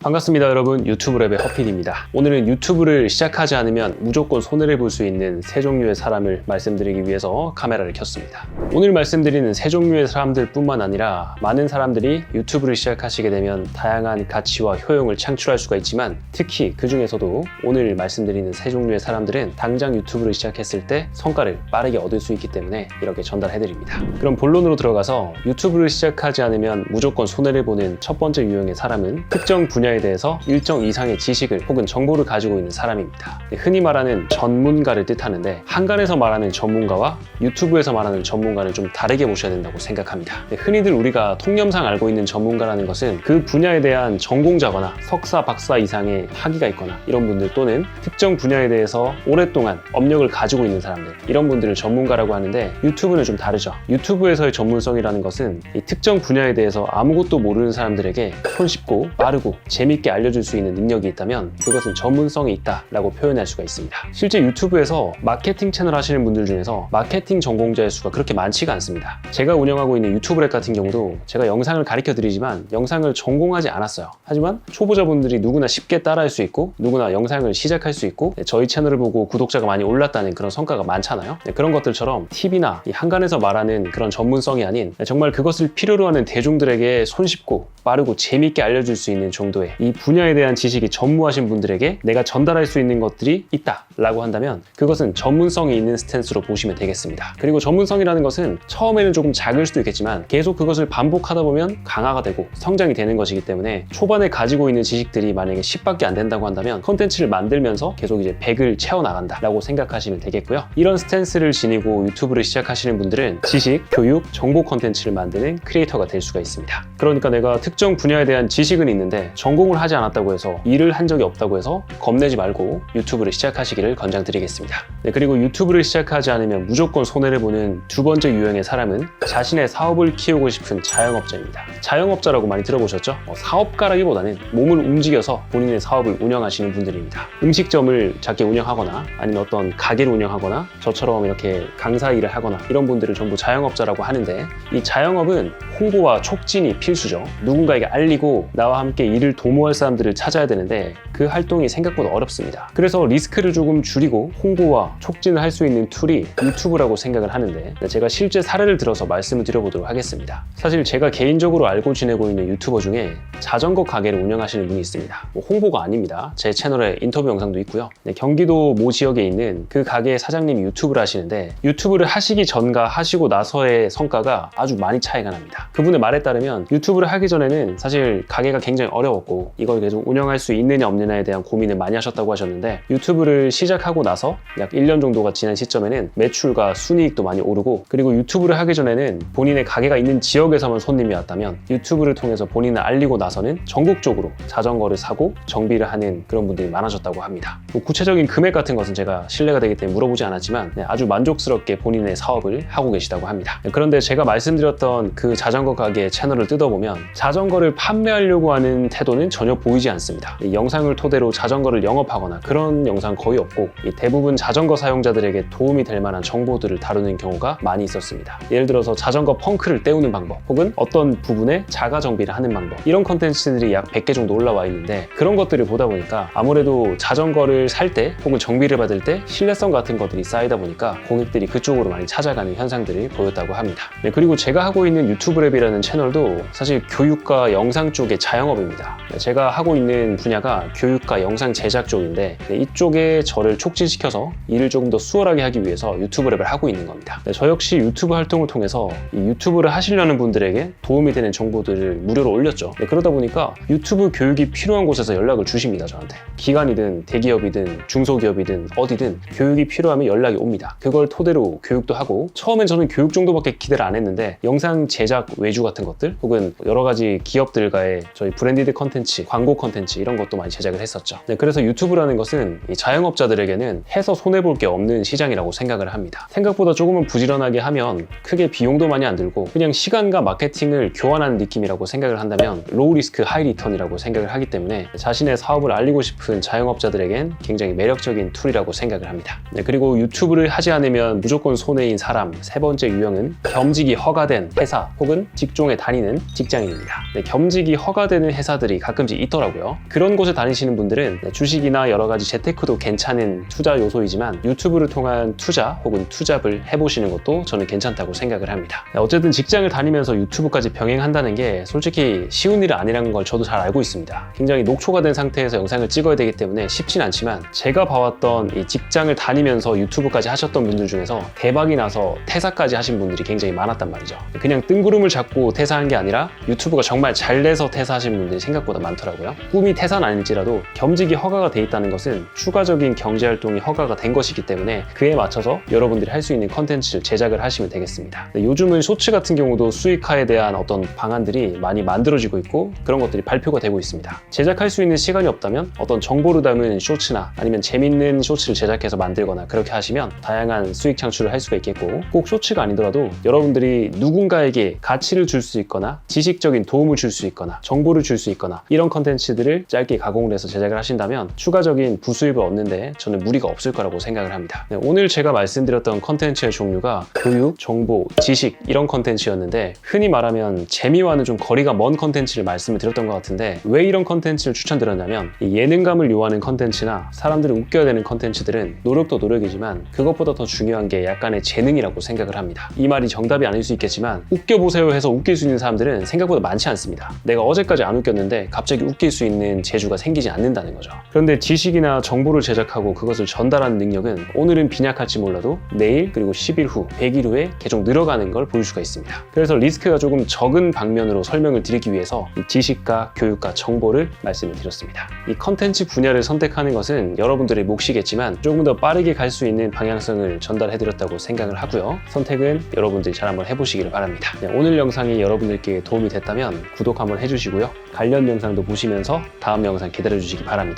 반갑습니다 여러분. 유튜브 랩의 허필입니다. 오늘은 유튜브를 시작하지 않으면 무조건 손해를 볼 수 있는 세 종류의 사람을 말씀드리기 위해서 카메라를 켰습니다. 오늘 말씀드리는 세 종류의 사람들 뿐만 아니라 많은 사람들이 유튜브를 시작하시게 되면 다양한 가치와 효용을 창출할 수가 있지만 특히 그 중에서도 오늘 말씀드리는 세 종류의 사람들은 당장 유튜브를 시작했을 때 성과를 빠르게 얻을 수 있기 때문에 이렇게 전달해드립니다. 그럼 본론으로 들어가서 유튜브를 시작하지 않으면 무조건 손해를 보는 첫 번째 유형의 사람은 특정 분야 에 대해서 일정 이상의 지식을 혹은 정보를 가지고 있는 사람입니다. 네, 흔히 말하는 전문가를 뜻하는데 한간에서 말하는 전문가와 유튜브에서 말하는 전문가는 좀 다르게 보셔야 된다고 생각합니다. 네, 흔히들 우리가 통념상 알고 있는 전문가라는 것은 그 분야에 대한 전공자거나 석사, 박사 이상의 학위가 있거나 이런 분들 또는 특정 분야에 대해서 오랫동안 업력을 가지고 있는 사람들 이런 분들을 전문가라고 하는데 유튜브는 좀 다르죠. 유튜브에서의 전문성이라는 것은 이 특정 분야에 대해서 아무것도 모르는 사람들에게 손쉽고 빠르고 재밌게 알려줄 수 있는 능력이 있다면 그것은 전문성이 있다라고 표현할 수가 있습니다. 실제 유튜브에서 마케팅 채널 하시는 분들 중에서 마케팅 전공자의 수가 그렇게 많지가 않습니다. 제가 운영하고 있는 유튜브 랩 같은 경우도 제가 영상을 가르쳐 드리지만 영상을 전공하지 않았어요. 하지만 초보자분들이 누구나 쉽게 따라할 수 있고 누구나 영상을 시작할 수 있고 네, 저희 채널을 보고 구독자가 많이 올랐다는 그런 성과가 많잖아요. 네, 그런 것들처럼 팁이나 이 한간에서 말하는 그런 전문성이 아닌 네, 정말 그것을 필요로 하는 대중들에게 손쉽고 빠르고 재밌게 알려줄 수 있는 정도의 이 분야에 대한 지식이 전무하신 분들에게 내가 전달할 수 있는 것들이 있다라고 한다면 그것은 전문성이 있는 스탠스로 보시면 되겠습니다. 그리고 전문성이라는 것은 처음에는 조금 작을 수도 있겠지만 계속 그것을 반복하다 보면 강화가 되고 성장이 되는 것이기 때문에 초반에 가지고 있는 지식들이 만약에 10밖에 안 된다고 한다면 컨텐츠를 만들면서 계속 이제 100을 채워나간다라고 생각하시면 되겠고요. 이런 스탠스를 지니고 유튜브를 시작하시는 분들은 지식, 교육, 정보 컨텐츠를 만드는 크리에이터가 될 수가 있습니다. 그러니까 내가 특정 분야에 대한 지식은 있는데 전공을 하지 않았다고 해서 일을 한 적이 없다고 해서 겁내지 말고 유튜브를 시작하시기를 권장드리겠습니다. 네, 그리고 유튜브를 시작하지 않으면 무조건 손해를 보는 두 번째 유형의 사람은 자신의 사업을 키우고 싶은 자영업자입니다. 자영업자라고 많이 들어보셨죠? 어, 사업가라기보다는 몸을 움직여서 본인의 사업을 운영하시는 분들입니다. 음식점을 작게 운영하거나 아니면 어떤 가게를 운영하거나 저처럼 이렇게 강사 일을 하거나 이런 분들을 전부 자영업자라고 하는데 이 자영업은 홍보와 촉진이 필수죠. 누군가에게 알리고 나와 함께 일을 도 모할 사람들을 찾아야 되는데 그 활동이 생각보다 어렵습니다. 그래서 리스크를 조금 줄이고 홍보와 촉진을 할 수 있는 툴이 유튜브라고 생각을 하는데 제가 실제 사례를 들어서 말씀을 드려보도록 하겠습니다. 사실 제가 개인적으로 알고 지내고 있는 유튜버 중에 자전거 가게를 운영하시는 분이 있습니다. 뭐 홍보가 아닙니다. 제 채널에 인터뷰 영상도 있고요. 네, 경기도 모 지역에 있는 그 가게의 사장님이 유튜브를 하시는데 유튜브를 하시기 전과 하시고 나서의 성과가 아주 많이 차이가 납니다. 그분의 말에 따르면 유튜브를 하기 전에는 사실 가게가 굉장히 어려웠고 이걸 계속 운영할 수 있느냐 없느냐 에 대한 고민을 많이 하셨다고 하셨는데 유튜브를 시작하고 나서 약 1년 정도가 지난 시점에는 매출과 순이익도 많이 오르고 그리고 유튜브를 하기 전에는 본인의 가게가 있는 지역에서만 손님이 왔다면 유튜브를 통해서 본인을 알리고 나서는 전국적으로 자전거를 사고 정비를 하는 그런 분들이 많아졌다고 합니다. 뭐 구체적인 금액 같은 것은 제가 신뢰가 되기 때문에 물어보지 않았지만 네, 아주 만족스럽게 본인의 사업을 하고 계시다고 합니다. 네, 그런데 제가 말씀드렸던 그 자전거 가게 채널을 뜯어보면 자전거를 판매하려고 하는 태도는 전혀 보이지 않습니다. 이 영상을 토대로 자전거를 영업하거나 그런 영상 거의 없고 이 대부분 자전거 사용자들에게 도움이 될 만한 정보들을 다루는 경우가 많이 있었습니다. 예를 들어서 자전거 펑크를 때우는 방법 혹은 어떤 부분에 자가 정비를 하는 방법 이런 컨텐츠들이 약 100개 정도 올라와 있는데 그런 것들을 보다 보니까 아무래도 자전거를 살 때 혹은 정비를 받을 때 신뢰성 같은 것들이 쌓이다 보니까 고객들이 그쪽으로 많이 찾아가는 현상들이 보였다고 합니다. 네, 그리고 제가 하고 있는 유튜브 랩이라는 채널도 사실 교육과 영상 쪽의 자영업입니다. 네, 제가 하고 있는 분야가 교육과 영상 제작 쪽인데 네, 이쪽에 저를 촉진시켜서 일을 조금 더 수월하게 하기 위해서 유튜브 랩을 하고 있는 겁니다. 네, 저 역시 유튜브 활동을 통해서 이 유튜브를 하시려는 분들에게 도움이 되는 정보들을 무료로 올렸죠. 네, 그러다 보니까 유튜브 교육이 필요한 곳에서 연락을 주십니다, 저한테. 기관이든 대기업이든 중소기업이든 어디든 교육이 필요하면 연락이 옵니다. 그걸 토대로 교육도 하고 처음엔 저는 교육 정도밖에 기대를 안 했는데 영상 제작 외주 같은 것들 혹은 여러 가지 기업들과의 저희 브랜디드 컨텐츠, 광고 컨텐츠 이런 것도 많이 제작 을 했었죠. 네, 그래서 유튜브라는 것은 이 자영업자들에게는 해서 손해볼 게 없는 시장이라고 생각을 합니다. 생각보다 조금은 부지런하게 하면 크게 비용도 많이 안 들고 그냥 시간과 마케팅을 교환하는 느낌이라고 생각을 한다면 로우 리스크 하이 리턴이라고 생각을 하기 때문에 자신의 사업을 알리고 싶은 자영업자들에겐 굉장히 매력적인 툴이라고 생각을 합니다. 네, 그리고 유튜브를 하지 않으면 무조건 손해인 사람 세 번째 유형은 겸직이 허가된 회사 혹은 직종에 다니는 직장인입니다. 네, 겸직이 허가되는 회사들이 가끔씩 있더라고요. 그런 곳에 다니시 는 분들은 네, 주식이나 여러 가지 재테크도 괜찮은 투자 요소이지만 유튜브를 통한 투자 혹은 투잡을 해보시는 것도 저는 괜찮다고 생각을 합니다. 네, 어쨌든 직장을 다니면서 유튜브까지 병행한다는 게 솔직히 쉬운 일은 아니라는 걸 저도 잘 알고 있습니다. 굉장히 녹초가 된 상태에서 영상을 찍어야 되기 때문에 쉽진 않지만 제가 봐왔던 이 직장을 다니면서 유튜브까지 하셨던 분들 중에서 대박이 나서 퇴사까지 하신 분들이 굉장히 많았단 말이죠. 그냥 뜬구름을 잡고 퇴사한 게 아니라 유튜브가 정말 잘 돼서 퇴사하신 분들이 생각보다 많더라고요. 꿈이 퇴사는 아닐지라도 겸직이 허가가 돼 있다는 것은 추가적인 경제 활동이 허가가 된 것이기 때문에 그에 맞춰서 여러분들이 할 수 있는 컨텐츠를 제작을 하시면 되겠습니다. 네, 요즘은 쇼츠 같은 경우도 수익화에 대한 어떤 방안들이 많이 만들어지고 있고 그런 것들이 발표가 되고 있습니다. 제작할 수 있는 시간이 없다면 어떤 정보를 담은 쇼츠나 아니면 재밌는 쇼츠를 제작해서 만들거나 그렇게 하시면 다양한 수익 창출을 할 수가 있겠고 꼭 쇼츠가 아니더라도 여러분들이 누군가에게 가치를 줄 수 있거나 지식적인 도움을 줄 수 있거나 정보를 줄 수 있거나 이런 컨텐츠들을 짧게 가공을 해서 제작을 하신다면 추가적인 부수입을 얻는데 저는 무리가 없을 거라고 생각을 합니다. 네, 오늘 제가 말씀드렸던 컨텐츠의 종류가 교육, 정보, 지식 이런 컨텐츠였는데 흔히 말하면 재미와는 좀 거리가 먼 컨텐츠를 말씀을 드렸던 것 같은데 왜 이런 컨텐츠를 추천드렸냐면 이 예능감을 요하는 컨텐츠나 사람들을 웃겨야 되는 컨텐츠들은 노력도 노력이지만 그것보다 더 중요한 게 약간의 재능이라고 생각을 합니다. 이 말이 정답이 아닐 수 있겠지만 웃겨보세요 해서 웃길 수 있는 사람들은 생각보다 많지 않습니다. 내가 어제까지 안 웃겼는데 갑자기 웃길 수 있는 재주가 생기지 않는다는 거죠. 그런데 지식이나 정보를 제작하고 그것을 전달하는 능력은 오늘은 빈약할지 몰라도 내일 그리고 10일 후, 100일 후에 계속 늘어가는 걸 볼 수가 있습니다. 그래서 리스크가 조금 적은 방면으로 설명을 드리기 위해서 이 지식과 교육과 정보를 말씀을 드렸습니다. 이 컨텐츠 분야를 선택하는 것은 여러분들의 몫이겠지만 조금 더 빠르게 갈 수 있는 방향성을 전달해 드렸다고 생각을 하고요. 선택은 여러분들이 잘 한번 해보시기를 바랍니다. 네, 오늘 영상이 여러분들께 도움이 됐다면 구독 한번 해주시고요. 관련 영상도 보시면서 다음 영상 기다려 주시기 바랍니다.